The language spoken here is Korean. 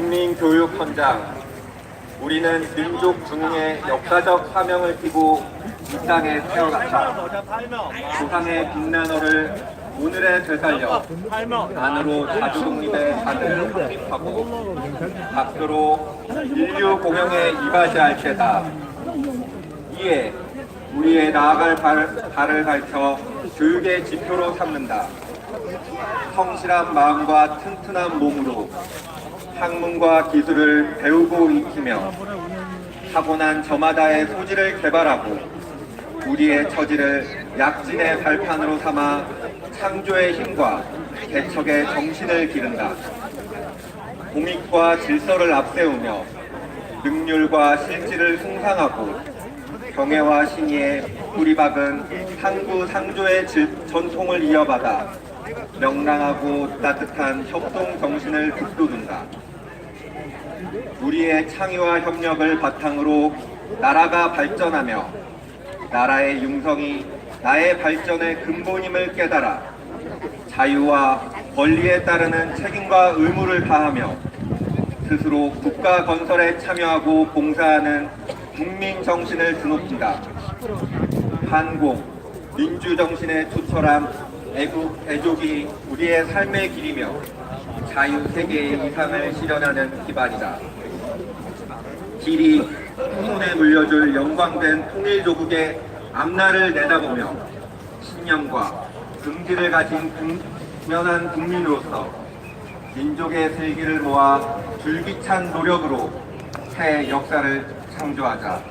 국민교육 현장 우리는 민족 중흥의 역사적 사명을 띠고 이 땅에 태어났다. 조상의 빛나너를 오늘에 되살려 안으로 자주독립의 자들을 확립하고 밖으로 인류 공영에 이바지할 때다. 이에 우리의 나아갈 발, 발을 밝혀 교육의 지표로 삼는다. 성실한 마음과 튼튼한 몸으로 학문과 기술을 배우고 익히며 타고난 저마다의 소질을 개발하고 우리의 처지를 약진의 발판으로 삼아 창조의 힘과 개척의 정신을 기른다. 공익과 질서를 앞세우며 능률과 실질을 숭상하고 경애와 신의에 뿌리박은 상구 상조의 질- 전통을 이어받아 명랑하고 따뜻한 협동 정신을 북돋운다. 우리의 창의와 협력을 바탕으로 나라가 발전하며 나라의 융성이 나의 발전의 근본임을 깨달아 자유와 권리에 따르는 책임과 의무를 다하며 스스로 국가 건설에 참여하고 봉사하는 국민 정신을 드높인다. 한국 민주 정신에 투철한 애국 애족이 우리의 삶의 길이며 자유 세계의 이상을 실현하는 기반이다. 길이 후손에 물려줄 영광된 통일조국의 앞날을 내다보며 신념과 긍지를 가진 국면한 국민으로서 민족의 슬기를 모아 줄기찬 노력으로 새 역사를 창조하자.